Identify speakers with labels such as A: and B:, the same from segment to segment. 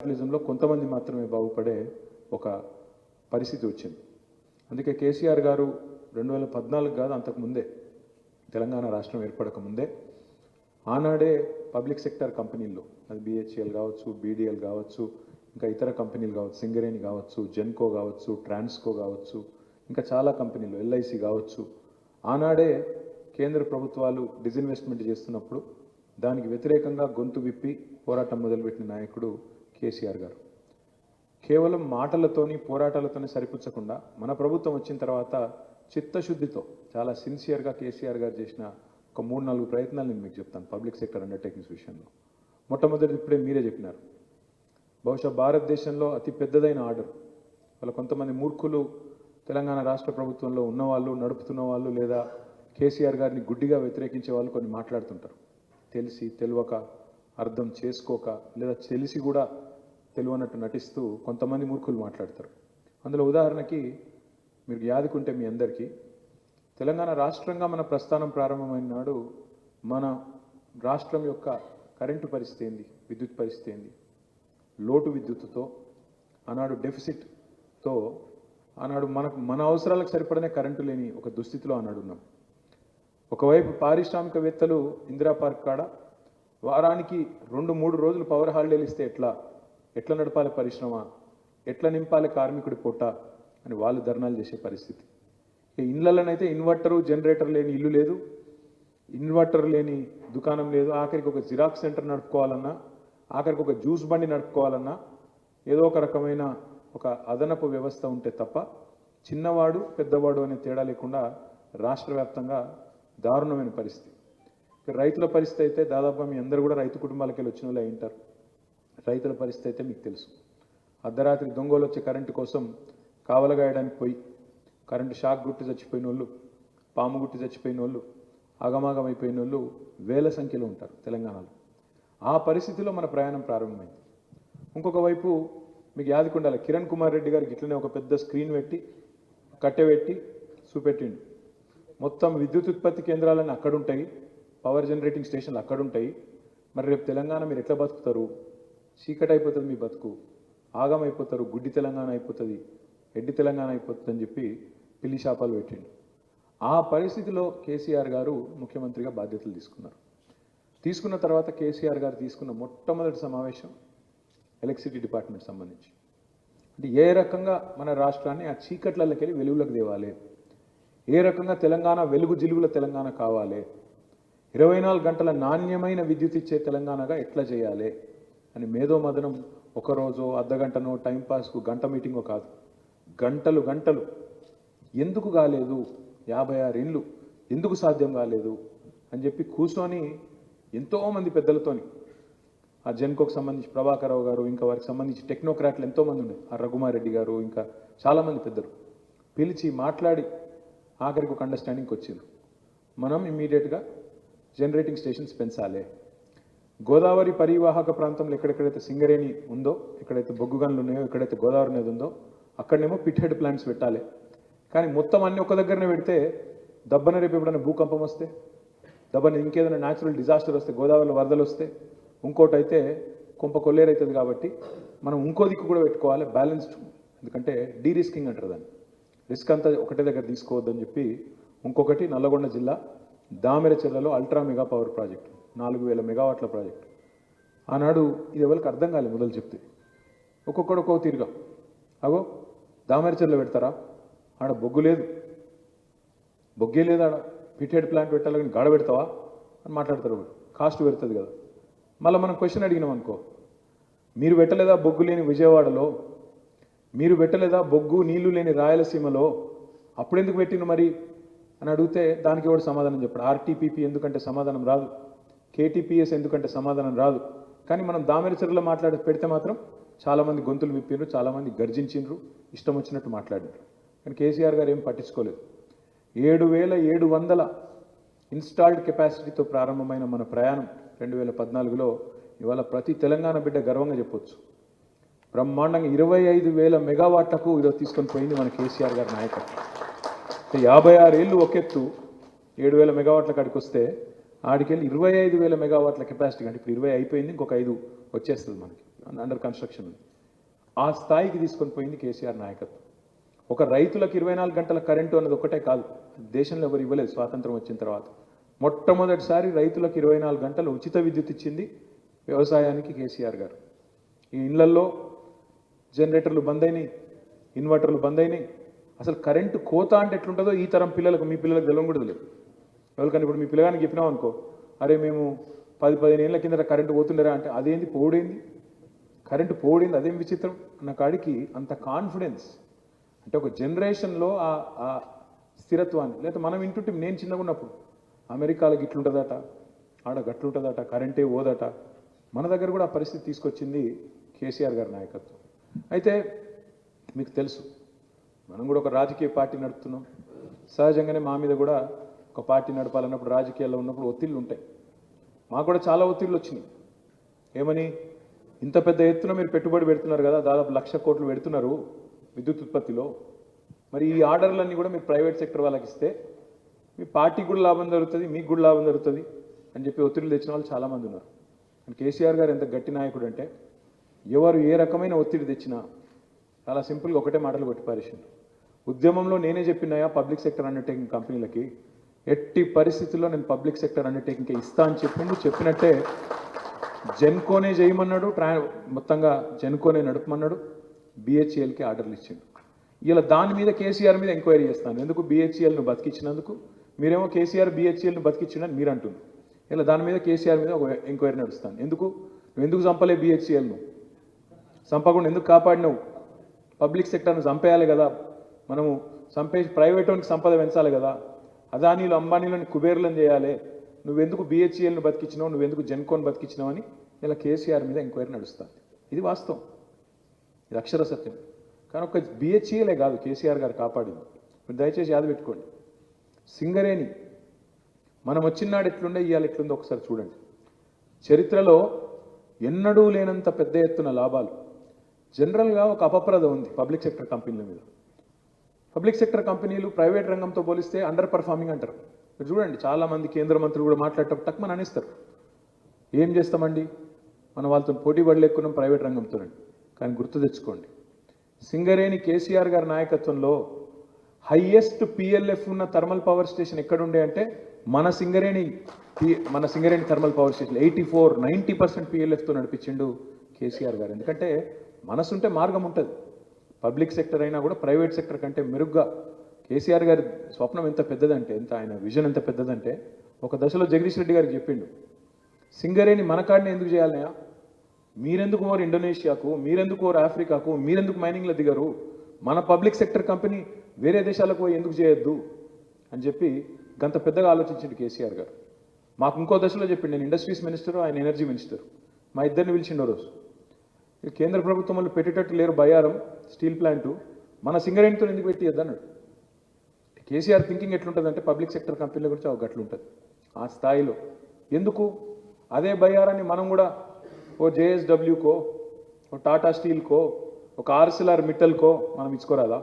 A: జర్నలిజంలో కొంతమంది మాత్రమే బాగుపడే ఒక పరిస్థితి వచ్చింది. అందుకే కేసీఆర్ గారు రెండు వేల పద్నాలుగు కాదు అంతకు ముందే తెలంగాణ రాష్ట్రం ఏర్పడక ముందే ఆనాడే పబ్లిక్ సెక్టర్ కంపెనీల్లో అది బిహెచ్ఎల్ కావచ్చు బీడీఎల్ కావచ్చు ఇంకా ఇతర కంపెనీలు కావచ్చు సింగరేణి కావచ్చు జెన్కో కావచ్చు ట్రాన్స్కో కావచ్చు ఇంకా చాలా కంపెనీలు ఎల్ఐసి కావచ్చు. ఆనాడే కేంద్ర ప్రభుత్వాలు డిజిన్వెస్ట్మెంట్ చేస్తున్నప్పుడు దానికి వ్యతిరేకంగా గొంతు విప్పి పోరాటం మొదలుపెట్టిన నాయకుడు కేసీఆర్ గారు. కేవలం మాటలతోని పోరాటాలతోనే సరిపుచ్చకుండా మన ప్రభుత్వం వచ్చిన తర్వాత చిత్తశుద్ధితో చాలా సిన్సియర్గా కేసీఆర్ గారు చేసిన ఒక మూడు నాలుగు ప్రయత్నాలు నేను మీకు చెప్తాను పబ్లిక్ సెక్టర్ అండర్టేకింగ్స్ విషయంలో. మొట్టమొదటి ఇప్పుడే మీరే చెప్పినారు. బహుశా భారతదేశంలో అతి పెద్దదైన ఆర్డర్. వాళ్ళ కొంతమంది మూర్ఖులు తెలంగాణ రాష్ట్ర ప్రభుత్వంలో ఉన్నవాళ్ళు నడుపుతున్న వాళ్ళు లేదా కేసీఆర్ గారిని గుడ్డిగా వ్యతిరేకించే వాళ్ళు కొన్ని మాట్లాడుతుంటారు. తెలిసి తెలియక అర్థం చేసుకోక లేదా తెలిసి కూడా తెలియనట్టు నటిస్తూ కొంతమంది మూర్ఖులు మాట్లాడతారు. అందులో ఉదాహరణకి మీరు యాదుకుంటే మీ అందరికీ తెలంగాణ రాష్ట్రంగా మన ప్రస్థానం ప్రారంభమైన నాడు మన రాష్ట్రం యొక్క కరెంటు పరిస్థితి ఏంది? విద్యుత్ పరిస్థితి ఏంది? లోటు విద్యుత్తుతో ఆనాడు డెఫిసిట్తో ఆనాడు మనకు మన అవసరాలకు సరిపడనే కరెంటు లేని ఒక దుస్థితిలో ఆనాడు ఉన్నాం. ఒకవైపు పారిశ్రామికవేత్తలు ఇందిరా పార్క్ కాడ వారానికి రెండు మూడు రోజులు పవర్ హాలిడేలు ఇస్తే ఎట్లా? ఎట్లా నడపాలి పరిశ్రమ? ఎట్లా నింపాలి కార్మికుడి పొట్ట అని వాళ్ళు ధర్నాలు చేసే పరిస్థితి. ఇక ఇళ్ళలోనైతే ఇన్వర్టరు జనరేటర్ లేని ఇల్లు లేదు ఇన్వర్టర్ లేని దుకాణం లేదు ఆఖరికి ఒక జిరాక్స్ సెంటర్ నడుపుకోవాలన్నా ఆఖరికి ఒక జ్యూస్ బండి నడుపుకోవాలన్నా ఏదో ఒక రకమైన ఒక అదనపు వ్యవస్థ ఉంటే తప్ప చిన్నవాడు పెద్దవాడు అనే తేడా లేకుండా రాష్ట్ర వ్యాప్తంగా దారుణమైన పరిస్థితి. ఇక రైతుల పరిస్థితి అయితే దాదాపు మీ అందరూ కూడా రైతు కుటుంబాలకి వెళ్ళి వచ్చిన వాళ్ళు అయి ఉంటారు. రైతుల పరిస్థితి అయితే మీకు తెలుసు. అర్ధరాత్రి దొంగలు వచ్చే కరెంటు కోసం కావలగాయడానికి పోయి కరెంటు షాక్ గుట్టి చచ్చిపోయిన వాళ్ళు పాము గుట్టి చచ్చిపోయిన వాళ్ళు అగమాగమైపోయిన వాళ్ళు వేల సంఖ్యలో ఉంటారు తెలంగాణలో. ఆ పరిస్థితిలో మన ప్రయాణం ప్రారంభమైంది. ఇంకొక వైపు మీకు యాదకుండాల కిరణ్ కుమార్ రెడ్డి గారికి ఇట్లనే ఒక పెద్ద స్క్రీన్ పెట్టి కట్టెబెట్టి చూపెట్టిండు. మొత్తం విద్యుత్ ఉత్పత్తి కేంద్రాలన్నీ అక్కడ ఉంటాయి పవర్ జనరేటింగ్ స్టేషన్లు అక్కడ ఉంటాయి మరి రేపు తెలంగాణ మీరు ఎట్లా బతుకుతారు? చీకటి అయిపోతుంది మీ బతుకు. ఆగం అయిపోతారు గుడ్డి తెలంగాణ అయిపోతుంది ఎడ్డి తెలంగాణ అయిపోతుంది అని చెప్పి పిల్లి శాపాలు పెట్టిండు. ఆ పరిస్థితిలో కేసీఆర్ గారు ముఖ్యమంత్రిగా బాధ్యతలు తీసుకున్నారు. తీసుకున్న తర్వాత కేసీఆర్ గారు తీసుకున్న మొట్టమొదటి సమావేశం ఎలక్ట్రిసిటీ డిపార్ట్మెంట్ సంబంధించి. అంటే ఏ రకంగా మన రాష్ట్రాన్ని ఆ చీకట్లకి వెళ్ళి వెలుగులకు తేవాలి? ఏ రకంగా తెలంగాణ వెలుగు జిలుగుల తెలంగాణ కావాలి? ఇరవై నాలుగు గంటల నాణ్యమైన విద్యుత్ ఇచ్చే తెలంగాణగా ఎట్లా చేయాలి? అని మేధో మదనం ఒకరోజు అర్ధగంటనో టైంపాస్కు గంట మీటింగో కాదు. గంటలు గంటలు. ఎందుకు కాలేదు? యాభై ఆరు ఇండ్లు. ఎందుకు సాధ్యం కాలేదు? అని చెప్పి కూర్చొని ఎంతోమంది పెద్దలతోని ఆ జెన్కోకు సంబంధించి ప్రభాకరరావు గారు ఇంకా వారికి సంబంధించి టెక్నోక్రాట్లు ఎంతోమంది ఉండే ఆ రఘుమారెడ్డి గారు ఇంకా చాలామంది పెద్దలు. పిలిచి మాట్లాడి ఆఖరికి ఒక అండర్స్టాండింగ్కి వచ్చింది మనం ఇమ్మీడియట్గా జనరేటింగ్ స్టేషన్స్ పెంచాలి. గోదావరి పరివాహక ప్రాంతంలో ఎక్కడెక్కడైతే సింగరేణి ఉందో ఎక్కడైతే బొగ్గు గనులు ఉన్నాయో ఎక్కడైతే గోదావరి నది ఉందో అక్కడనేమో పిట్ హెడ్ ప్లాంట్స్ పెట్టాలి. కానీ మొత్తం అన్ని ఒక దగ్గరనే పెడితే దబ్బన రేపు ఎప్పుడైనా భూకంపం వస్తే దబ్బన ఇంకేదైనా న్యాచురల్ డిజాస్టర్ వస్తే గోదావరిలో వరదలు వస్తే ఇంకోటి అయితే కొంప కొల్లేరైతుంది కాబట్టి మనం ఇంకో దిక్కు కూడా పెట్టుకోవాలి బ్యాలెన్స్డ్ ఎందుకంటే డీ రిస్కింగ్ అంటారు దాన్ని. రిస్క్ అంతా ఒకటే దగ్గర తీసుకోవద్దని చెప్పి ఇంకొకటి నల్లగొండ జిల్లా దామెరచెర్లలో అల్ట్రా మెగా పవర్ ప్రాజెక్టు నాలుగు వేల మెగావాట్ల ప్రాజెక్ట్. ఆనాడు ఇది ఎవరికి అర్థం కాలేదు మొదలు చెప్తే. ఒక్కొక్కడు ఒక్కొక్క తీరుగా. అగో దామెరచెర్లో పెడతారా? ఆడ బొగ్గు లేదు. బొగ్గే లేదు ఆడ పిటెడ్ ప్లాంట్ పెట్టాలని గాడ పెడతావా? అని మాట్లాడతారు కాస్ట్ పెడుతుంది కదా. మళ్ళీ మనం క్వశ్చన్ అడిగినాం అనుకో. మీరు పెట్టలేదా బొగ్గు లేని విజయవాడలో? మీరు పెట్టలేదా బొగ్గు నీళ్ళు లేని రాయలసీమలో? అప్పుడెందుకు పెట్టిన మరి? అని అడిగితే దానికి కూడా సమాధానం చెప్పాడు. ఆర్టీపీపీ ఎందుకంటే సమాధానం రాదు. కేటీపీఎస్ ఎందుకంటే సమాధానం రాదు. కానీ మనం దామెరచర్లో మాట్లాడి పెడితే మాత్రం చాలామంది గొంతులు విప్పిండ్రు చాలామంది గర్జించిండ్రు ఇష్టం వచ్చినట్టు మాట్లాడినారు కానీ కేసీఆర్ గారు ఏం పట్టించుకోలేదు. ఏడు వేల ఏడు వందల ఇన్స్టాల్డ్ కెపాసిటీతో ప్రారంభమైన మన ప్రయాణం రెండు వేల పద్నాలుగులో ఇవాళ ప్రతి తెలంగాణ బిడ్డ గర్వంగా చెప్పొచ్చు. బ్రహ్మాండంగా ఇరవై ఐదు వేల మెగావాట్లకు ఈరోజు తీసుకొని పోయింది మన కేసీఆర్ గారి నాయకత్వం. యాభై ఆరు ఏళ్ళు ఒకెత్తు ఏడు వేల మెగావాట్ల కాడికి వస్తే ఆడికెళ్ళి ఇరవై ఐదు వేల మెగావాట్ల కెపాసిటీ అంటే ఇప్పుడు ఇరవై అయిపోయింది ఇంకొక ఐదు వచ్చేస్తుంది మనకి అండర్ కన్స్ట్రక్షన్ ఆ స్థాయికి తీసుకొని పోయింది కేసీఆర్ నాయకత్వం. ఒక రైతులకు ఇరవై నాలుగు గంటల కరెంటు అన్నది ఒకటే కాదు దేశంలో ఎవరు ఇవ్వలేదు స్వాతంత్రం వచ్చిన తర్వాత. మొట్టమొదటిసారి రైతులకు ఇరవై నాలుగు గంటలు ఉచిత విద్యుత్ ఇచ్చింది వ్యవసాయానికి కేసీఆర్ గారు. ఈ ఇళ్ళల్లో జనరేటర్లు బంద్ అయినాయి ఇన్వర్టర్లు బంద్ అయినాయి. అసలు కరెంటు కోత అంటే ఎట్లుంటుందో ఈ తరం పిల్లలకు మీ పిల్లలకు తెలియడం కూడా తెలియదు ఎవరికైనా ఇప్పుడు మీ పిల్లగానికి చెప్పినాం అనుకో అరే మేము పది పదిహేను ఏళ్ళ కింద కరెంటు పోతుండరా అంటే అదేంది పోడేంది? కరెంటు పోడింది అదేం విచిత్రం? అన్న కాడికి అంత కాన్ఫిడెన్స్ అంటే ఒక జనరేషన్లో ఆ స్థిరత్వాన్ని లేదా మనం వింటుంటే నేను చిన్నగా ఉన్నప్పుడు అమెరికాలో గిట్లుంటుందట ఆడ గట్లుంటుందట కరెంటే పోదట మన దగ్గర కూడా ఆ పరిస్థితి తీసుకొచ్చింది కేసీఆర్ గారి నాయకత్వం. అయితే మీకు తెలుసు మనం కూడా ఒక రాజకీయ పార్టీ నడుపుతున్నాం. సహజంగానే మా మీద కూడా ఒక పార్టీ నడపాలన్నప్పుడు రాజకీయాల్లో ఉన్నప్పుడు ఒత్తిళ్ళు ఉంటాయి. మాకు కూడా చాలా ఒత్తిళ్ళు వచ్చినాయి. ఏమని? ఇంత పెద్ద ఎత్తున మీరు పెట్టుబడి పెడుతున్నారు కదా దాదాపు లక్ష కోట్లు పెడుతున్నారు విద్యుత్ ఉత్పత్తిలో. మరి ఈ ఆర్డర్లన్నీ కూడా మీరు ప్రైవేట్ సెక్టర్ వాళ్ళకి ఇస్తే మీ పార్టీకి కూడా లాభం జరుగుతుంది మీకు కూడా లాభం జరుగుతుంది అని చెప్పి ఒత్తిళ్ళు తెచ్చిన వాళ్ళు చాలామంది ఉన్నారు. అండ్ కేసీఆర్ గారు ఎంత గట్టి నాయకుడు అంటే ఎవరు ఏ రకమైన ఒత్తిడి తెచ్చినా చాలా సింపుల్గా ఒకటే మాటలు కొట్టి పారేసిండు. ఉద్యమంలో నేనే చెప్పినాయా పబ్లిక్ సెక్టర్ అండర్టేకింగ్ కంపెనీలకి? ఎట్టి పరిస్థితుల్లో నేను పబ్లిక్ సెక్టర్ అండర్టేకింగ్కి ఇస్తా అని చెప్పిండు చెప్పినట్టే జెన్కోనే చేయమన్నాడు ట్రా మొత్తంగా జెన్కోనే నడపమన్నాడు బిహెచ్ఎల్కి ఆర్డర్లు ఇచ్చిండు. ఇలా దాని మీద కేసీఆర్ మీద ఎంక్వైరీ చేస్తాను. ఎందుకు బిహెచ్ఎల్ను బతికించినందుకు మీరేమో కేసీఆర్ బిహెచ్ఎల్ను బతికించిండని మీరు అంటున్నారు ఇలా దాని మీద కేసీఆర్ మీద ఒక ఎంక్వైరీ నడుస్తాను. ఎందుకు? నువ్వు ఎందుకు చంపలే బిహెచ్ఎల్ను చంపకుండా ఎందుకు కాపాడినావు? పబ్లిక్ సెక్టర్ను చంపేయాలి కదా. మనము చంపేసి ప్రైవేట్ వానికి సంపద పెంచాలి కదా. అదానీలు అంబానీలను కుబేర్లను చేయాలి. నువ్వెందుకు బిహెచ్ఎల్ను బతికించినావు నువ్వెందుకు జెన్కోన్ బతికించినావు అని ఇలా కేసీఆర్ మీద ఎంక్వైరీ నడుస్తుంది. ఇది వాస్తవం. ఇది అక్షర సత్యం. కానీ ఒక బిహెచ్ఈలే కాదు కేసీఆర్ గారు కాపాడింది. మీరు దయచేసి యాద పెట్టుకోండి. సింగరేణి మనం వచ్చినాడు ఎట్లుండే ఇవాళ ఎట్లుందో ఒకసారి చూడండి. చరిత్రలో ఎన్నడూ లేనంత పెద్ద ఎత్తున లాభాలు. జనరల్గా ఒక అపప్రద ఉంది పబ్లిక్ సెక్టర్ కంపెనీల మీద. పబ్లిక్ సెక్టర్ కంపెనీలు ప్రైవేట్ రంగంతో పోలిస్తే అండర్ పర్ఫార్మింగ్ అంటారు. మీరు చూడండి చాలామంది కేంద్ర మంత్రులు కూడా మాట్లాడటం తక్కువ అనేస్తారు. ఏం చేస్తామండి? మన వాళ్ళతో పోటీ పడలేకున్నాం ప్రైవేట్ రంగంతో కానీ గుర్తు తెచ్చుకోండి. సింగరేణి కేసీఆర్ గారి నాయకత్వంలో హయ్యెస్ట్ పిఎల్ఎఫ్ ఉన్న థర్మల్ పవర్ స్టేషన్ ఎక్కడుండే అంటే మన సింగరేణి మన Singareni thermal power station eighty four ninety percent పిఎల్ఎఫ్తో నడిపించిండు కేసీఆర్ గారు. ఎందుకంటే మనసుంటే మార్గం ఉంటుంది. పబ్లిక్ సెక్టర్ అయినా కూడా ప్రైవేట్ సెక్టర్ కంటే మెరుగ్గా కేసీఆర్ గారి స్వప్నం ఎంత పెద్దదంటే ఎంత ఆయన విజన్ ఎంత పెద్దదంటే ఒక దశలో జగదీష్ రెడ్డి గారికి చెప్పిండు సింగరేణి మన కాడిని ఎందుకు చేయాలనయా మీరెందుకు ఓరు ఇండోనేషియాకు మీరెందుకు ఓరు ఆఫ్రికాకు మీరెందుకు మైనింగ్లో దిగరు? మన పబ్లిక్ సెక్టర్ కంపెనీ వేరే దేశాలకు పోయి ఎందుకు చేయొద్దు? అని చెప్పి గంత పెద్దగా ఆలోచించిండు కేసీఆర్ గారు. మాకు ఇంకో దశలో చెప్పిండు నేను ఇండస్ట్రీస్ మినిస్టర్ ఆయన ఎనర్జీ మినిస్టర్. మా ఇద్దరిని పిలిచిండు రోజు. కేంద్ర ప్రభుత్వం వాళ్ళు పెట్టేటట్టు లేరు బయారం స్టీల్ ప్లాంటు. మన సింగరేణితో ఎందుకు పెట్టియద్దు అన్నాడు. కేసీఆర్ థింకింగ్ ఎట్లుంటుందంటే పబ్లిక్ సెక్టర్ కంపెనీల గురించి ఒక గట్లుంటుంది. ఆ స్థాయిలో. ఎందుకు? అదే బయ్యారాన్ని మనం కూడా ఓ జేఎస్డబ్ల్యూకో ఓ టాటా స్టీల్కో ఒక ఆర్సిలార్ మిట్టల్కో మనం ఇచ్చుకోరాదా?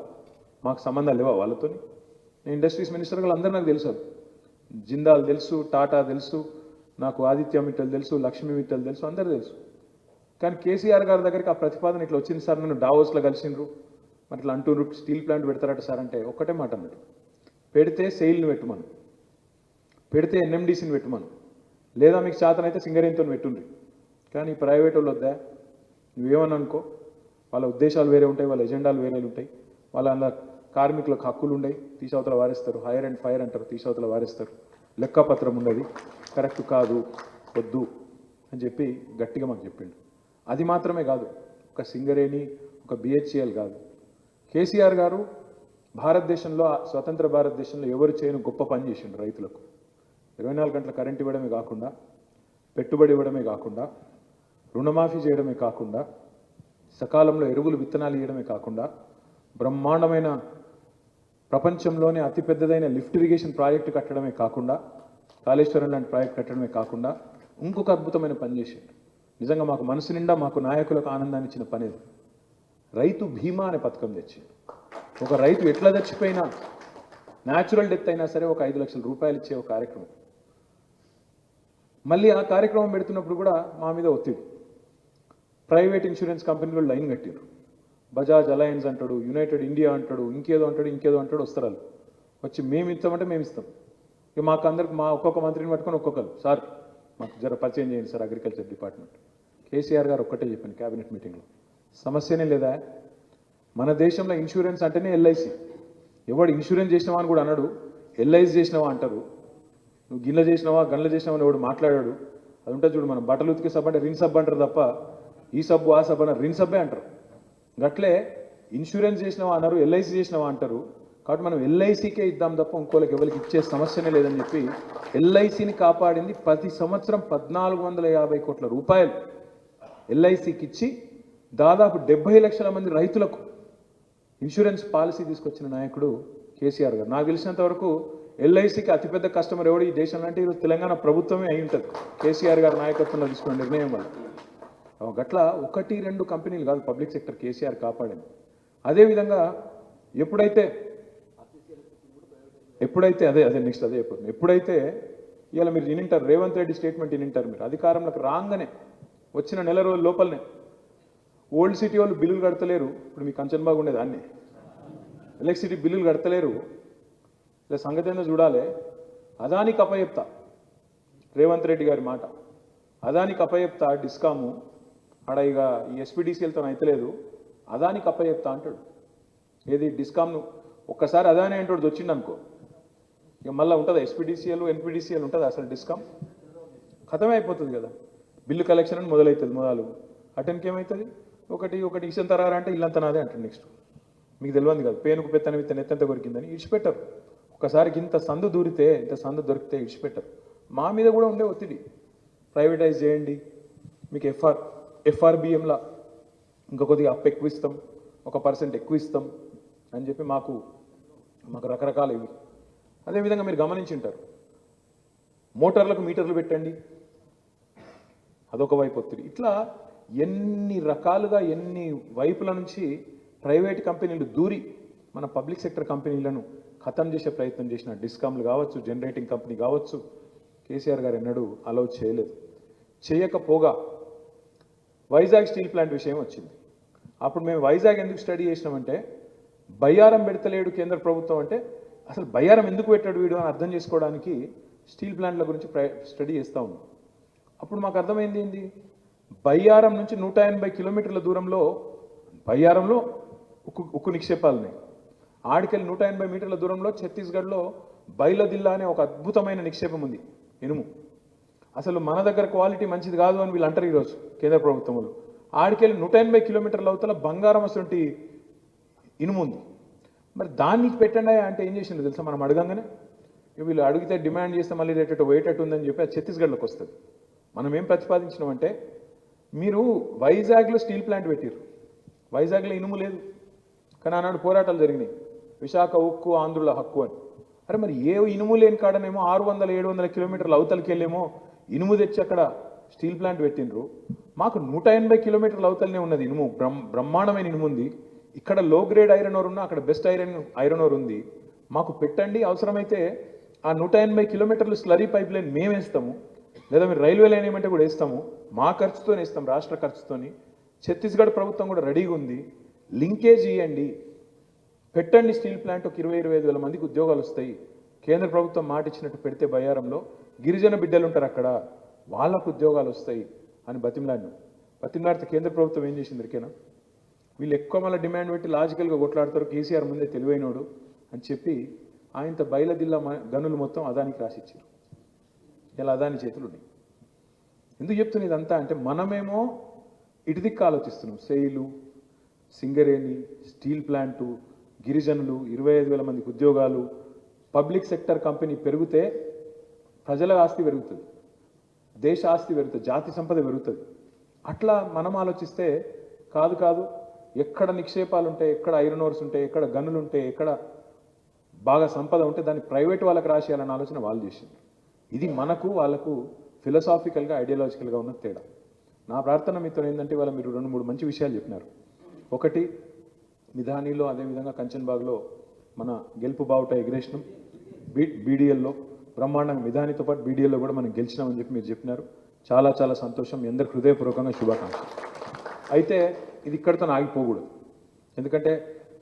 A: మాకు సంబంధాలు లేవా వాళ్ళతో నేను ఇండస్ట్రీస్ మినిస్టర్ వాళ్ళు అందరూ నాకు తెలుసు జిందాల్ తెలుసు టాటా తెలుసు నాకు ఆదిత్య మిట్టల్ తెలుసు లక్ష్మీ మిట్టల్ తెలుసు అందరూ తెలుసు. కానీ కేసీఆర్ గారి దగ్గరికి ఆ ప్రతిపాదన ఇట్లా వచ్చింది సార్ నన్ను డావోస్లో కలిసిండ్రు మరి ఇట్లా అంటూ స్టీల్ ప్లాంట్ పెడతారట సార్ అంటే ఒక్కటే మాట అన్నాడు పెడితే సెయిల్ని పెట్టుమను. పెడితే ఎన్ఎండిసిని పెట్టుమను. లేదా మీకు చేతనైతే సింగరేణితో పెట్టుండ్రి. కానీ ప్రైవేట్ వాళ్ళు వద్దా? నువ్వేమని అనుకో వాళ్ళ ఉద్దేశాలు వేరే ఉంటాయి వాళ్ళ ఎజెండాలు వేరే ఉంటాయి. వాళ్ళ అందులో కార్మికులకు హక్కులు ఉండయి. తీసవతల వారేస్తారు. హైర్ అండ్ ఫైర్ అంటారు తీసవతల వారేస్తారు. లెక్కపత్రం ఉండదు కరెక్ట్ కాదు వద్దు అని చెప్పి గట్టిగా మాకు చెప్పిండు. అది మాత్రమే కాదు ఒక సింగరేణి ఒక బిహెచ్సిఎల్ కాదు. కేసీఆర్ గారు భారతదేశంలో ఆ స్వతంత్ర భారతదేశంలో ఎవరు చేయని గొప్ప పని చేసిండు రైతులకు. ఇరవై నాలుగు గంటల కరెంట్ ఇవ్వడమే కాకుండా పెట్టుబడి ఇవ్వడమే కాకుండా రుణమాఫీ చేయడమే కాకుండా సకాలంలో ఎరువులు విత్తనాలు ఇవ్వడమే కాకుండా బ్రహ్మాండమైన ప్రపంచంలోనే అతిపెద్దదైన లిఫ్ట్ ఇరిగేషన్ ప్రాజెక్టు కట్టడమే కాకుండా కాళేశ్వరం లాంటి ప్రాజెక్ట్ కట్టడమే కాకుండా ఇంకొక అద్భుతమైన పని చేసిండు నిజంగా మాకు మనసు నిండా మాకు నాయకులకు ఆనందాన్ని ఇచ్చిన పని రైతు బీమా అనే పథకం తెచ్చి ఒక రైతు ఎట్లా చచ్చిపోయినా న్యాచురల్ డెత్ అయినా సరే ఒక ఐదు లక్షల రూపాయలు ఇచ్చే ఒక కార్యక్రమం. మళ్ళీ ఆ కార్యక్రమం పెడుతున్నప్పుడు కూడా మా మీద ఒత్తిడి. ప్రైవేట్ ఇన్సూరెన్స్ కంపెనీలు లైన్ కట్టారు బజాజ్ అలయన్స్ అంటాడు యునైటెడ్ ఇండియా అంటాడు ఇంకేదో అంటాడు ఇంకేదో అంటాడు వస్తారు వచ్చి మేము ఇస్తామంటే మేము ఇస్తాం. ఇక మాకు అందరికి మా ఒక్కొక్క మంత్రిని పట్టుకొని ఒక్కొక్కరు సార్ మాకు జర పరిచయం చేయండి సార్ అగ్రికల్చర్ డిపార్ట్మెంట్ కేసీఆర్ గారు ఒక్కటే చెప్పాను క్యాబినెట్ మీటింగ్లో సమస్యనే లేదా? మన దేశంలో ఇన్సూరెన్స్ అంటేనే ఎల్ఐసి ఎవడు ఇన్సూరెన్స్ చేసినావా అని కూడా అన్నాడు ఎల్ఐసి చేసినావా అంటారు. నువ్వు గిన్నె చేసినావా గన్ల చేసినావా అని ఎవడు మాట్లాడాడు. అది ఉంటుంది చూడు మనం బట్టలు ఉతికే సబ్ అంటే రిన్ సబ్ అంటారు తప్ప ఈ సబ్బు ఆ సబ్బు అన్న రిన్ సబ్బే అంటారు. గట్లే ఇన్సూరెన్స్ చేసినావా అన్నారు ఎల్ఐసి చేసినావా అంటారు. కాబట్టి మనం ఎల్ఐసికే ఇద్దాం తప్ప ఇంకోళ్ళకి ఎవరికి ఇచ్చే సమస్యనే లేదని చెప్పి ఎల్ఐసిని కాపాడింది ప్రతి సంవత్సరం పద్నాలుగు వందల యాభై కోట్ల రూపాయలు ఎల్ఐసికి ఇచ్చి దాదాపు డెబ్బై లక్షల మంది రైతులకు ఇన్సూరెన్స్ పాలసీ తీసుకొచ్చిన నాయకుడు కేసీఆర్ గారు. నాకు తెలిసినంత వరకు ఎల్ఐసికి అతిపెద్ద కస్టమర్ ఎవడు ఈ దేశంలో అంటే ఈరోజు తెలంగాణ ప్రభుత్వమే అయి ఉంటుంది. కేసీఆర్ గారి నాయకత్వంలో తీసుకున్న నిర్ణయం వల్ల. గట్ల ఒకటి రెండు కంపెనీలు కాదు పబ్లిక్ సెక్టర్ కేసీఆర్ కాపాడింది. అదేవిధంగా ఎప్పుడైతే ఎప్పుడైతే అదే అదే నెక్స్ట్ అదే చెప్పండి ఎప్పుడైతే ఇవాళ మీరు వినింటారు రేవంత్ రెడ్డి స్టేట్మెంట్ వినింటారు మీరు అధికారంలోకి రాగానే వచ్చిన నెల రోజుల లోపలనే ఓల్డ్ సిటీ వాళ్ళు బిల్లులు కడతలేరు. ఇప్పుడు మీ కంచన్ బాగు ఉండేది అన్నీ ఎలక్ట్రిసిటీ బిల్లులు కడతలేరు. ఇలా సంగతి ఏందో చూడాలి. అదానికి అప్పచెప్తా రేవంత్ రెడ్డి గారి మాట. అదానికి అప్పచెప్తా డిస్కాము. ఆడ ఇక ఈ ఎస్పీడీసీలతో అయితలేదు. అదానికి అప్పచెప్తా అంటాడు. ఏది డిస్కామ్ను? ఒక్కసారి అదానే అంటాడు వచ్చిండు అనుకో ఇక మళ్ళీ ఉంటుంది? ఎస్పీడీసీఎల్ ఎన్పీడీసీఎల్ ఉంటుంది అసలు డిస్కౌంట్ ఖతమే అయిపోతుంది కదా. బిల్లు కలెక్షన్ అని మొదలవుతుంది మొదలు. అటెన్కి ఏమవుతుంది ఒకటి ఒకటి ఇసంత రారా అంటే ఇల్లంత నాదే అంటాడు నెక్స్ట్ మీకు తెలియదు కదా పేనుకు పెత్తన విత్తన ఎత్తంత కొరికిందని ఇడిచిపెట్టరు. ఒకసారికి ఇంత సందు దూరితే ఇంత సందు దొరికితే ఇడిచిపెట్టరు. మా మీద కూడా ఉండే ఒత్తిడి. ప్రైవేటైజ్ చేయండి. మీకు ఎఫ్ఆర్ ఎఫ్ఆర్బిఎంలా ఇంకా కొద్దిగా అప్ ఎక్కువ ఇస్తాం. ఒక పర్సెంట్ ఎక్కువ ఇస్తాం అని చెప్పి మాకు మాకు రకరకాల ఇవి. అదేవిధంగా మీరు గమనించుంటారు మోటార్లకు మీటర్లు పెట్టండి. అదొక వైపు ఒత్తిడి. ఇట్లా ఎన్ని రకాలుగా ఎన్ని వైపుల నుంచి ప్రైవేట్ కంపెనీలు దూరి మన పబ్లిక్ సెక్టర్ కంపెనీలను ఖతం చేసే ప్రయత్నం చేసిన డిస్కామ్లు కావచ్చు జనరేటింగ్ కంపెనీ కావచ్చు కేసీఆర్ గారు ఎన్నడూ అలౌ చేయలేదు. చేయకపోగా వైజాగ్ స్టీల్ ప్లాంట్ విషయం వచ్చింది. అప్పుడు మేము వైజాగ్ ఎందుకు స్టడీ చేసినామంటే బయ్యారం పెడతలేడు కేంద్ర ప్రభుత్వం అంటే అసలు బయ్యారం ఎందుకు పెట్టాడు వీడు అని అర్థం చేసుకోవడానికి స్టీల్ ప్లాంట్ల గురించి స్టడీ చేస్తూ ఉన్నాం. అప్పుడు మాకు అర్థమైంది ఏంది? బయ్యారం నుంచి నూట ఎనభై కిలోమీటర్ల దూరంలో బయ్యారంలో ఉక్కు ఉక్కు నిక్షేపాలు ఉన్నాయి ఆడికెళ్ళి నూట ఎనభై మీటర్ల దూరంలో ఛత్తీస్గఢ్లో బైలదిల్లా అనే ఒక అద్భుతమైన నిక్షేపం ఉంది ఇనుము. అసలు మన దగ్గర క్వాలిటీ మంచిది కాదు అని వీళ్ళు అంటారు ఈరోజు కేంద్ర ప్రభుత్వంలో ఆడికెళ్ళి నూట ఎనభై కిలోమీటర్ల అవతల బంగారం అసలు ఇనుము ఉంది. మరి దాన్ని పెట్టండి అంటే ఏం చేసిండు తెలుసా? మనం అడగంగానే వీళ్ళు అడిగితే డిమాండ్ చేస్తే మళ్ళీ రేటట్టు వేయటట్టు ఉందని చెప్పి అది ఛత్తీస్గఢ్లోకి వస్తుంది. మనం ఏం ప్రతిపాదించినామంటే మీరు వైజాగ్లో స్టీల్ ప్లాంట్ పెట్టారు వైజాగ్లో ఇనుము లేదు. కానీ ఆనాడు పోరాటాలు జరిగినాయి. విశాఖ ఉక్కు ఆంధ్రుల హక్కు అని. అరే మరి ఏ ఇనుము లేని కాడనేమో ఆరు వందల ఏడు వందల కిలోమీటర్ల అవతలకి వెళ్ళేమో ఇనుము తెచ్చి అక్కడ స్టీల్ ప్లాంట్ పెట్టిండ్రు. మాకు నూట ఎనభై కిలోమీటర్ల అవతలనే ఉన్నది ఇనుము. బ్రహ్మాండమైన ఇనుము ఉంది ఇక్కడ లో గ్రేడ్ ఐరన్ ఓర్ ఉన్నా అక్కడ బెస్ట్ ఐరన్ ఐరన్ ఓర్ ఉంది. మాకు పెట్టండి అవసరమైతే ఆ నూట ఎనభై కిలోమీటర్లు స్లరీ పైప్ లైన్ మేము వేస్తాము. లేదా మీరు రైల్వే లైన్ ఏమంటే కూడా వేస్తాము. మా ఖర్చుతోనే ఇస్తాం రాష్ట్ర ఖర్చుతోని. ఛత్తీస్గఢ్ ప్రభుత్వం కూడా రెడీగా ఉంది. లింకేజ్ ఇవ్వండి పెట్టండి స్టీల్ ప్లాంట్ ఒక ఇరవై ఇరవై ఐదు వేల మందికి ఉద్యోగాలు వస్తాయి. కేంద్ర ప్రభుత్వం మాట ఇచ్చినట్టు పెడితే బయ్యారంలో గిరిజన బిడ్డలు ఉంటారు అక్కడ. వాళ్ళకు ఉద్యోగాలు వస్తాయి అని బతిమలాడిను. బతిమలాడితే కేంద్ర ప్రభుత్వం ఏం చేసింది ఇరికేనా? వీళ్ళు ఎక్కువ మళ్ళీ డిమాండ్ పెట్టి లాజికల్గా కొట్లాడతారు కేసీఆర్ ముందే తెలివైనోడు అని చెప్పి ఆయనతో బయలదిల్లా మ- గనులు మొత్తం అదానికి రాసిచ్చారు. ఇలా అదాని చేతులు ఉన్నాయి. ఎందుకు చెప్తున్నా ఇదంతా అంటే మనమేమో ఇటు దిక్కు ఆలోచిస్తున్నాం. సెయిలు సింగరేణి స్టీల్ ప్లాంటు గిరిజనులు ఇరవై ఐదు వేల మందికి ఉద్యోగాలు పబ్లిక్ సెక్టర్ కంపెనీ పెరిగితే ప్రజల ఆస్తి పెరుగుతుంది. దేశ ఆస్తి పెరుగుతుంది జాతి సంపద పెరుగుతుంది. అట్లా మనం ఆలోచిస్తే కాదు కాదు ఎక్కడ నిక్షేపాలు ఉంటాయి ఎక్కడ ఐరన్ ఓర్స్ ఉంటాయి ఎక్కడ గనులు ఉంటాయి ఎక్కడ బాగా సంపద ఉంటే దాన్ని ప్రైవేట్ వాళ్ళకి రాసేయాలన్న ఆలోచన వాళ్ళు చేసింది. ఇది మనకు వాళ్ళకు ఫిలసాఫికల్గా ఐడియాలజికల్గా ఉన్న తేడా. నా ప్రార్థన మీతో ఏంటంటే వాళ్ళ మీరు రెండు మూడు మంచి విషయాలు చెప్పినారు. ఒకటి నిధానిలో అదేవిధంగా కంచన్బాగ్లో మన గెలుపు బావుట ఎగిరేషనం బీ బీడీఎల్లో బ్రహ్మాండంగా మిధానితో పాటు బీడీఎల్లో కూడా మనం గెలిచినామని చెప్పి మీరు చెప్పినారు. చాలా చాలా సంతోషం. ఎందరు హృదయపూర్వకంగా శుభాకాంక్షలు. అయితే ఇది ఇక్కడితో ఆగిపోకూడదు. ఎందుకంటే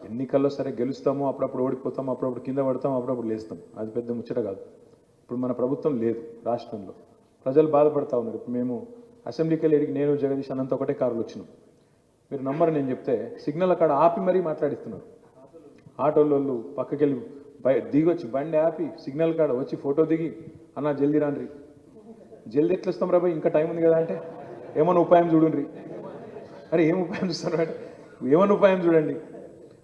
A: ఎన్నికల్లో సరే గెలుస్తాము అప్పుడప్పుడు ఓడిపోతాము అప్పుడప్పుడు కింద పడతాం అప్పుడప్పుడు లేస్తాం. అది పెద్ద ముచ్చట కాదు. ఇప్పుడు మన ప్రభుత్వం లేదు రాష్ట్రంలో. ప్రజలు బాధపడతా ఉన్నారు. ఇప్పుడు మేము అసెంబ్లీకి వెళ్ళి నేను జగదీష్ అనంత ఒకటే కారులు వచ్చినాం. మీరు నంబర్ నేను చెప్తే సిగ్నల్ అక్కడ ఆపి మరీ మాట్లాడిస్తున్నారు. ఆటోళ్ళు పక్కకి వెళ్ళి బయ దిగొచ్చి బండి ఆపి సిగ్నల్ కాడ వచ్చి ఫోటో దిగి అన్న జల్దీ రాండ్రి. జల్దీ ఎట్లా ఇస్తాం రాబాయ్ ఇంకా టైం ఉంది కదా అంటే ఏమైనా ఉపాయం చూడండి అరే ఏం ఉపాయం చూస్తున్నాడు ఏమని ఉపాయం చూడండి.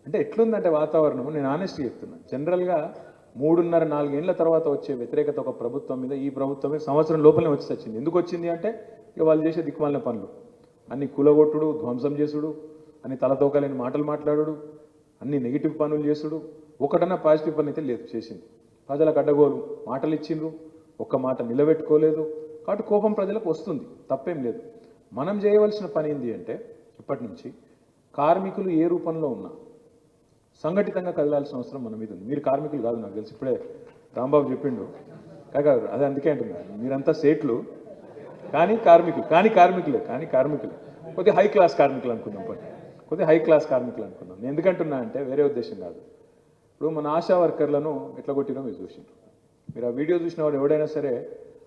A: అంటే ఎట్లుందంటే వాతావరణం నేను ఆనెస్ట్గా చెప్తున్నా. జనరల్గా మూడున్నర నాలుగేళ్ళ తర్వాత వచ్చే వ్యతిరేకత ఒక ప్రభుత్వం మీద ఈ ప్రభుత్వం మీద సంవత్సరం లోపలనే వచ్చి వచ్చింది ఎందుకు వచ్చింది అంటే ఇక వాళ్ళు చేసే దిక్కుమాలిన పనులు. అన్ని కులగొట్టుడు ధ్వంసం చేసుడు అన్ని తలతోకలేని మాటలు మాట్లాడుడు అన్ని నెగిటివ్ పనులు చేసుడు. ఒకటన్నా పాజిటివ్ పని అయితే లేదు చేసింది. ప్రజలకు అడ్డగోలు మాటలు ఇచ్చిండ్రు. ఒక్క మాట నిలబెట్టుకోలేదు. కాబట్టి కోపం ప్రజలకు వస్తుంది. తప్పేం లేదు. మనం చేయవలసిన పని ఏంటి అంటే ఇప్పటి నుంచి కార్మికులు ఏ రూపంలో ఉన్నా సంఘటితంగా కదలాల్సిన అవసరం మన మీద ఉంది. మీరు కార్మికులు కాదు నాకు తెలిసి. ఇప్పుడే రాంబాబు చెప్పిండు. కాక అదే అందుకే అంటున్నాను మీరంతా సేట్లు కానీ కార్మికులు కానీ కార్మికులే కానీ కార్మికులు. కొద్దిగా హై క్లాస్ కార్మికులు అనుకుందాం పని కొద్దిగా హై క్లాస్ కార్మికులు అనుకుందాం. నేను ఎందుకంటున్నా అంటే వేరే ఉద్దేశం కాదు. ఇప్పుడు మన ఆశా వర్కర్లను ఎట్లా కొట్టినో మీరు చూసిండ్రు. మీరు ఆ వీడియో చూసిన వాడు ఎవడైనా సరే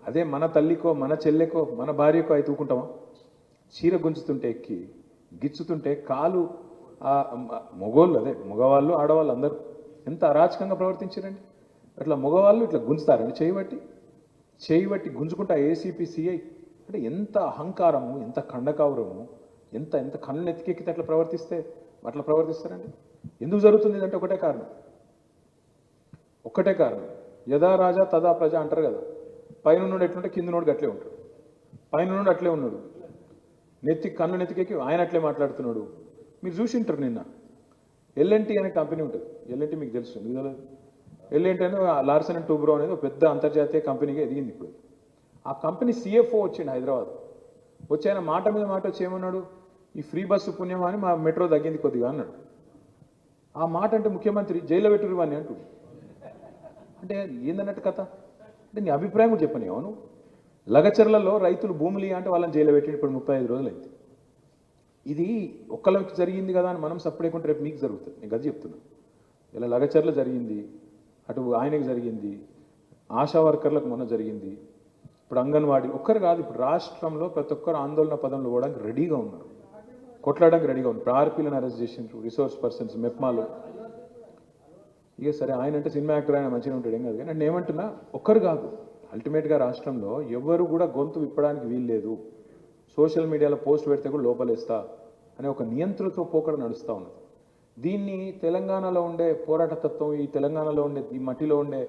A: అదే మన తల్లికో మన చెల్లెకో మన భార్యకో అయితే ఊకుంటామా? చీర గుంజుతుంటే ఎక్కి గిచ్చుతుంటే కాలు ఆ మగోళ్ళు అదే మగవాళ్ళు ఆడవాళ్ళు అందరూ ఎంత అరాచకంగా ప్రవర్తించారండి? అట్లా మగవాళ్ళు ఇట్లా గుంజుతారండి చేయబట్టి చేయబట్టి గుంజుకుంటా ఏసీపీ సిఐ అంటే ఎంత అహంకారము ఎంత ఖండకావరము ఎంత ఎంత కళ్ళు ఎత్తికెక్కితే అట్లా ప్రవర్తిస్తే అట్లా ప్రవర్తిస్తారండి? ఎందుకు జరుగుతుంది ఇదంటే ఒకటే కారణం. ఒక్కటే కారణం. యథా రాజా తదా ప్రజ అంటారు కదా. పైన ఉన్నాడు ఎట్లుంటే కింద నోడు అట్లే ఉంటాడు. పైన ఉన్నాడు అట్లే ఉన్నాడు. నెత్తి కన్ను నెత్తికెక్కి ఆయన అట్లే మాట్లాడుతున్నాడు. మీరు చూసింటారు నిన్న. ఎల్ఎన్టీ అనే కంపెనీ ఉంటుంది. ఎల్ఎన్టీ మీకు తెలుసు. మీకు తెలియదు? ఎల్ఎన్టీ అనే లార్సన్ అండ్ టూబ్రో అనేది ఒక పెద్ద అంతర్జాతీయ కంపెనీగా ఎదిగింది ఇప్పుడు. ఆ కంపెనీ సిఎఫ్ఓ వచ్చిండు హైదరాబాద్. వచ్చి ఆయన మాట మీద మాట వచ్చి ఏమన్నాడు? ఈ ఫ్రీ బస్సు పుణ్యమా అని మా మెట్రో తగ్గింది కొద్దిగా అన్నాడు. ఆ మాట అంటే ముఖ్యమంత్రి జైల్లో పెట్టురు అని అంటూ అంటే ఏందన్నట్టు కథ? అంటే నీ అభిప్రాయం కూడా చెప్పని అవును లగచర్లలో రైతులు భూములు అంటే వాళ్ళని జైలు పెట్టి ఇప్పుడు ముప్పై ఐదు రోజులు అయింది. ఇది ఒక్కళ్ళకి జరిగింది కదా అని మనం సపరేకుంటే రేపు మీకు జరుగుతుంది. నేను గది చెప్తున్నా. ఇలా లగచర్ల జరిగింది అటు ఆయనకి జరిగింది ఆశా వర్కర్లకు మొన్న జరిగింది. ఇప్పుడు అంగన్వాడీ ఒక్కరు కాదు ఇప్పుడు రాష్ట్రంలో ప్రతి ఒక్కరు ఆందోళన పదంలో పోవడానికి రెడీగా ఉన్నారు. కొట్లాడడానికి రెడీగా ఉన్నారు. ఆర్పీలను అరెస్ట్ చేసిండ్రు రిసోర్స్ పర్సన్స్ మెప్మాలు. ఇక సరే ఆయన అంటే సినిమా యాక్టర్ ఆయన మంచిగా ఉంటాడు ఏం కాదు. కానీ నేను ఏమంటున్నా ఒక్కరు కాదు. అల్టిమేట్గా రాష్ట్రంలో ఎవరు కూడా గొంతు విప్పడానికి వీల్లేదు. సోషల్ మీడియాలో పోస్ట్ పెడితే కూడా లోపలేస్తా అనే ఒక నియంత్రణతో పోకడ నడుస్తూ ఉన్నది. దీన్ని తెలంగాణలో ఉండే పోరాట తత్వం ఈ తెలంగాణలో ఉండే ఈ మట్టిలో ఉండే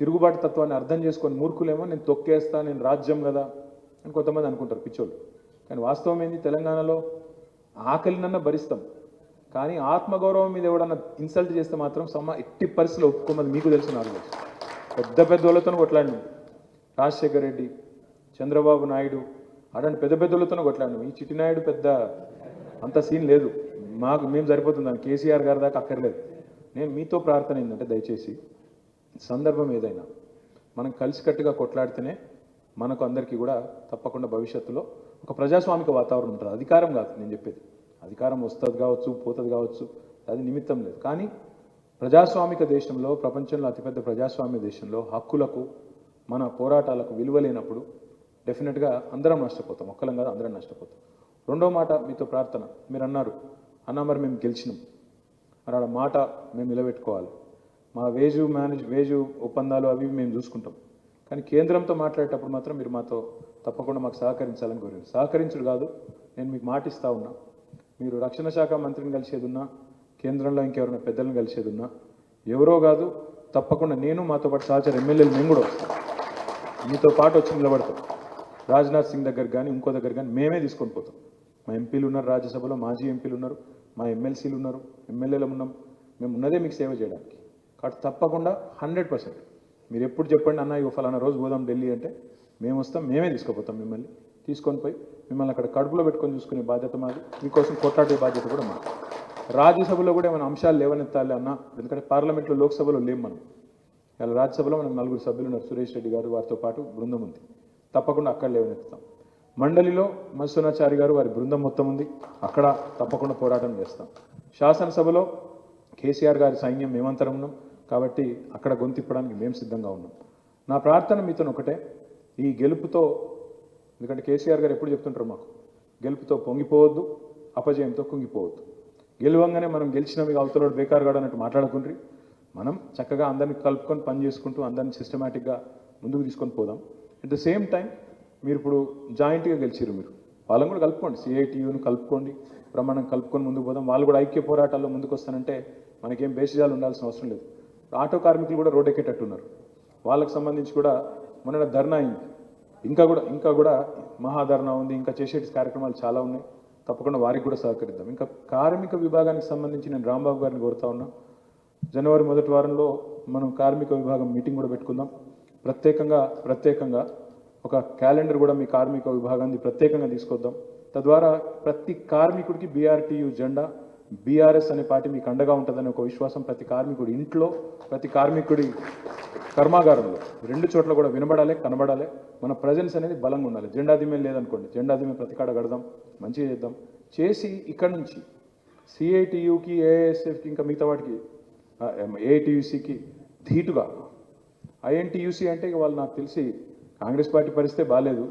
A: తిరుగుబాటు తత్వాన్ని అర్థం చేసుకొని మూర్ఖులేమో నేను తొక్కేస్తా నేను రాజ్యం కదా అని కొంతమంది అనుకుంటారు పిచ్చోళ్ళు. కానీ వాస్తవం ఏంది? తెలంగాణలో ఆకలినన్నా భరిస్తాం. కానీ ఆత్మగౌరవం మీద ఎవడన్నా ఇన్సల్ట్ చేస్తే మాత్రం సమ ఎట్టి పరిస్థితులు ఒప్పుకోమని మీకు తెలిసిన ఆలోచన. పెద్ద పెద్ద వాళ్ళతో కొట్లాడినాం. రాజశేఖర్ రెడ్డి చంద్రబాబు నాయుడు అలాంటి పెద్ద పెద్ద వాళ్ళతో కొట్లాడినాం. ఈ చిట్టినాయుడు పెద్ద అంత సీన్ లేదు. మాకు మేము సరిపోతుంది అని కేసీఆర్ గారి దాకా అక్కర్లేదు. నేను మీతో ప్రార్థన ఏంటంటే దయచేసి సందర్భం ఏదైనా మనం కలిసికట్టుగా కొట్లాడితేనే మనకు అందరికీ కూడా తప్పకుండా భవిష్యత్తులో ఒక ప్రజాస్వామిక వాతావరణం ఉంటుంది. అధికారం కాదు నేను చెప్పేది. అధికారం వస్తుంది కావచ్చు పోతుంది కావచ్చు అది నిమిత్తం లేదు. కానీ ప్రజాస్వామిక దేశంలో ప్రపంచంలో అతిపెద్ద ప్రజాస్వామ్య దేశంలో హక్కులకు మన పోరాటాలకు విలువ లేనప్పుడు డెఫినెట్గా అందరం నష్టపోతాం. ఒక్కలం కాదు అందరం నష్టపోతాం. రెండో మాట మీతో ప్రార్థన. మీరు అన్నారు అన్న మరి మేము గెలిచినాం. మరి ఆడ మాట మేము నిలబెట్టుకోవాలి. మా వేజు మేనేజ్ వేజు ఒప్పందాలు అవి మేము చూసుకుంటాం. కానీ కేంద్రంతో మాట్లాడేటప్పుడు మాత్రం మీరు మాతో తప్పకుండా మాకు సహకరించాలని కోరారు. సహకరించుడు కాదు నేను మీకు మాటిస్తా ఉన్నా. మీరు రక్షణ శాఖ మంత్రిని కలిసేది ఉన్నా కేంద్రంలో ఇంకెవరైనా పెద్దలను కలిసేది ఉన్నా ఎవరో కాదు తప్పకుండా నేను మాతో పాటు సహచర ఎమ్మెల్యేలు మేము కూడా వస్తాం. మీతో పాటు వచ్చి నిలబడతాం. రాజ్నాథ్ సింగ్ దగ్గర కానీ ఇంకో దగ్గర కానీ మేమే తీసుకొని పోతాం. మా ఎంపీలు ఉన్నారు రాజ్యసభలో మాజీ ఎంపీలు ఉన్నారు మా ఎమ్మెల్సీలు ఉన్నారు ఎమ్మెల్యేలు ఉన్నాం. మేము ఉన్నదే మీకు సేవ చేయడానికి. కాబట్టి తప్పకుండా హండ్రెడ్ పర్సెంట్. మీరు ఎప్పుడు చెప్పండి అన్న ఇగో ఫలానా రోజు పోదాం ఢిల్లీ అంటే మేము వస్తాం మేమే తీసుకుపోతాం మిమ్మల్ని. తీసుకొని పోయి మిమ్మల్ని అక్కడ కడుపులో పెట్టుకొని చూసుకునే బాధ్యత మాది. మీకోసం కొట్లాడే బాధ్యత కూడా మాది. రాజ్యసభలో కూడా ఏమైనా అంశాలు లేవనెత్తాలి అన్న ఎందుకంటే పార్లమెంట్లో లోక్సభలో లేం మనం. ఇలా రాజ్యసభలో మనకు నలుగురు సభ్యులు ఉన్నారు సురేష్ రెడ్డి గారు వారితో పాటు బృందం ఉంది. తప్పకుండా అక్కడ లేవనెత్తుతాం మండలిలో మత్స్యనాచారి గారు వారి బృందం మొత్తం ఉంది అక్కడ తప్పకుండా పోరాటం చేస్తాం. శాసనసభలో కేసీఆర్ గారి సైన్యం మేమంతరం ఉన్నాం కాబట్టి అక్కడ గొంతిప్పడానికి మేము సిద్ధంగా ఉన్నాం. నా ప్రార్థన మీతో ఒకటే ఈ గెలుపుతో ఎందుకంటే కేసీఆర్ గారు ఎప్పుడు చెప్తుంటారు మాకు గెలుపుతో పొంగిపోవద్దు అపజయంతో కుంగిపోవద్దు. గెలవంగానే మనం గెలిచినవి అవతలోడు బేకార్ కాడు అన్నట్టు మాట్లాడుకుండ్రి. మనం చక్కగా అందరిని కలుపుకొని పని చేసుకుంటూ అందరిని సిస్టమేటిక్గా ముందుకు తీసుకొని పోదాం. అట్ ద సేమ్ టైం మీరు ఇప్పుడు జాయింట్గా గెలిచారు మీరు. వాళ్ళని కూడా కలుపుకోండి. సిఐటియుని కలుపుకోండి. ప్రమాణం కలుపుకొని ముందుకు పోదాం. వాళ్ళు కూడా ఐక్య పోరాటాల్లో ముందుకు వస్తానంటే మనకేం బేసిజాలు ఉండాల్సిన అవసరం లేదు. ఆటో కార్మికులు కూడా రోడ్ ఎక్కేటట్టున్నారు. వాళ్ళకి సంబంధించి కూడా మొన్న ధర్నా అయింది. ఇంకా కూడా ఇంకా కూడా మహాధర్నా ఉంది. ఇంకా చేసే కార్యక్రమాలు చాలా ఉన్నాయి. తప్పకుండా వారికి కూడా సహకరిద్దాం. ఇంకా కార్మిక విభాగానికి సంబంధించి నేను రాంబాబు గారిని కోరుతా ఉన్నా. జనవరి మొదటి వారంలో మనం కార్మిక విభాగం మీటింగ్ కూడా పెట్టుకుందాం. ప్రత్యేకంగా ప్రత్యేకంగా ఒక క్యాలెండర్ కూడా మీ కార్మిక విభాగాన్ని ప్రత్యేకంగా తీసుకొద్దాం. తద్వారా ప్రతి కార్మికుడికి బీఆర్టీయు జెండా బీఆర్ఎస్ అనే పార్టీ మీకు అండగా ఉంటుందని ఒక విశ్వాసం ప్రతి కార్మికుడి ఇంట్లో ప్రతి కార్మికుడి కర్మాగారంలో. రెండు చోట్ల కూడా వినబడాలి కనబడాలి. మన ప్రజెన్స్ అనేది బలంగా ఉండాలి. జెండా దిమే లేదనుకోండి. జెండా దిమే ప్రతి కాడ కడదాం మంచిగా చేద్దాం. చేసి ఇక్కడ నుంచి సిఐటియుకి ఏఎస్ఎఫ్కి ఇంకా మిగతా వాటికి ఏఐటియుసికి ధీటుగా. ఐఎన్టీయూసీ అంటే వాళ్ళు నాకు తెలిసి కాంగ్రెస్ పార్టీ పరిస్థితే బాగాలేదు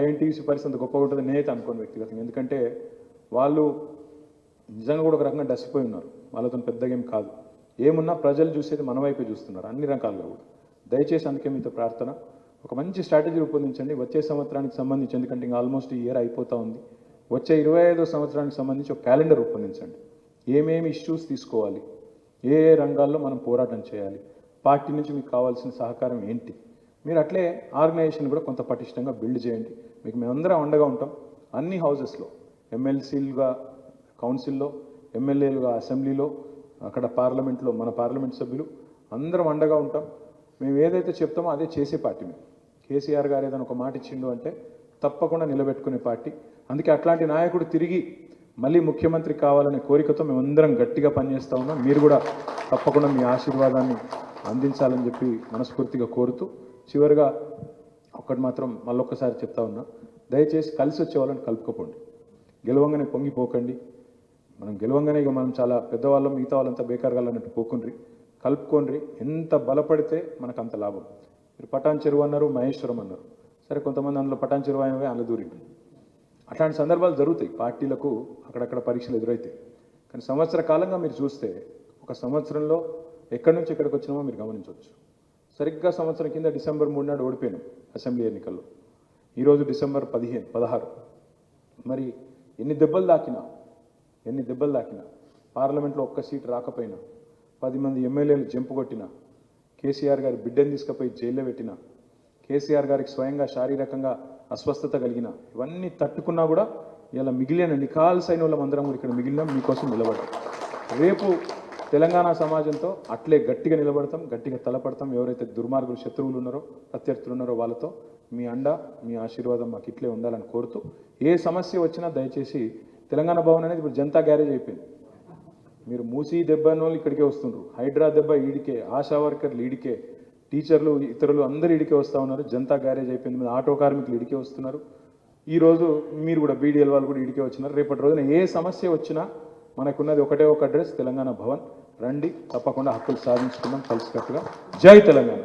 A: ఐఎన్టీయూసీ పరిస్థితి అంత గొప్పగా ఉంటుంది నేనైతే అనుకోను వ్యక్తిగతంగా ఎందుకంటే వాళ్ళు నిజంగా కూడా ఒక రకంగా డసిపోయి ఉన్నారు. వాళ్ళతో పెద్దగా ఏం కాదు. ఏమున్నా ప్రజలు చూసేది మన వైపే చూస్తున్నారు. అన్ని రకాలుగా కూడా. దయచేసి అందుకే మీతో ప్రార్థన. ఒక మంచి స్ట్రాటజీ రూపొందించండి. వచ్చే సంవత్సరానికి సంబంధించి ఎందుకంటే ఇంకా ఆల్మోస్ట్ ఈ ఇయర్ అయిపోతూ ఉంది. వచ్చే ఇరవై ఐదో సంవత్సరానికి సంబంధించి ఒక క్యాలెండర్ రూపొందించండి. ఏమేమి ఇష్యూస్ తీసుకోవాలి? ఏ ఏ రంగాల్లో మనం పోరాటం చేయాలి? పార్టీ నుంచి మీకు కావాల్సిన సహకారం ఏంటి? మీరు అట్లే ఆర్గనైజేషన్ కూడా కొంత పటిష్టంగా బిల్డ్ చేయండి. మీకు మేమందరం అండగా ఉంటాం. అన్ని హౌసెస్లో ఎమ్మెల్సీలుగా కౌన్సిల్లో ఎమ్మెల్యేలుగా అసెంబ్లీలో అక్కడ పార్లమెంట్లో మన పార్లమెంట్ సభ్యులు అందరం అండగా ఉంటాం. మేము ఏదైతే చెప్తామో అదే చేసే పార్టీ మేము. కేసీఆర్ గారు ఏదైనా ఒక మాట ఇచ్చిండు అంటే తప్పకుండా నిలబెట్టుకునే పార్టీ. అందుకే అట్లాంటి నాయకుడు తిరిగి మళ్ళీ ముఖ్యమంత్రి కావాలనే కోరికతో మేమందరం గట్టిగా పనిచేస్తూ ఉన్నాం. మీరు కూడా తప్పకుండా మీ ఆశీర్వాదాన్ని అందించాలని చెప్పి మనస్ఫూర్తిగా కోరుతూ చివరిగా ఒక్కటి మాత్రం మళ్ళొక్కసారి చెప్తా ఉన్నా. దయచేసి కలిసి వచ్చే వాళ్ళని కలుపుకోకండి గెలవంగానే పొంగిపోకండి. మనం గెలవంగానే ఇక మనం చాలా పెద్దవాళ్ళం మిగతా వాళ్ళంతా బేకార్ అన్నట్టు పోకుండ్రి. కలుపుకోండి ఎంత బలపడితే మనకు అంత లాభం. మీరు పటాన్ చెరువు అన్నారు మహేశ్వరం అన్నారు. సరే కొంతమంది అందులో పటాన్ చెరువు అయినవే అందులో దూరిండు అట్లాంటి సందర్భాలు జరుగుతాయి. పార్టీలకు అక్కడక్కడ పరీక్షలు ఎదురవుతాయి కానీ సంవత్సర కాలంగా మీరు చూస్తే ఒక సంవత్సరంలో ఎక్కడి నుంచి ఎక్కడికి వచ్చినామో మీరు గమనించవచ్చు. సరిగ్గా సంవత్సరం కింద డిసెంబర్ మూడు నాడు ఓడిపోయాను అసెంబ్లీ ఎన్నికల్లో. ఈరోజు డిసెంబర్ పదిహేను పదహారు. మరి ఎన్ని దెబ్బలు దాకినా ఎన్ని దెబ్బలు తాకినా పార్లమెంట్లో ఒక్క సీట్ రాకపోయినా పది మంది ఎమ్మెల్యేలు జంపు కొట్టినా కేసీఆర్ గారి బిడ్డను తీసుకుపోయి జైల్లో పెట్టినా కేసీఆర్ గారికి స్వయంగా శారీరకంగా అస్వస్థత కలిగిన ఇవన్నీ తట్టుకున్నా కూడా ఇలా మిగిలిన నికాల్సైన వాళ్ళం అందరం కూడా ఇక్కడ మిగిలినాం మీకోసం నిలబడ్డాం. రేపు తెలంగాణ సమాజంతో అట్లే గట్టిగా నిలబడతాం గట్టిగా తలపడతాం. ఎవరైతే దుర్మార్గులు శత్రువులు ఉన్నారో ప్రత్యర్థులు ఉన్నారో వాళ్ళతో మీ అండ మీ ఆశీర్వాదం మాకు ఇట్లే ఉండాలని కోరుతూ ఏ సమస్య వచ్చినా దయచేసి తెలంగాణ భవన్ అనేది ఇప్పుడు జనతా గ్యారేజ్ అయిపోయింది. మీరు మూసి దెబ్బ వాళ్ళు ఇక్కడికే వస్తుండ్రు. హైడ్రా దెబ్బ ఈడికే ఆశా వర్కర్లు ఈడికే టీచర్లు ఇతరులు అందరూ ఈడికే వస్తూ ఉన్నారు. జనతా గ్యారేజ్ అయిపోయింది. మీద ఆటో కార్మికులు ఈడికే వస్తున్నారు. ఈ రోజు మీరు కూడా బీడీఎల్ వాళ్ళు కూడా ఈడికే వచ్చినారు. రేపటి రోజున ఏ సమస్య వచ్చినా మనకున్నది ఒకటే ఒక అడ్రస్ తెలంగాణ భవన్. రండి తప్పకుండా హక్కులు సాధించుకుందాం కలిసికట్టుగా. జై తెలంగాణ.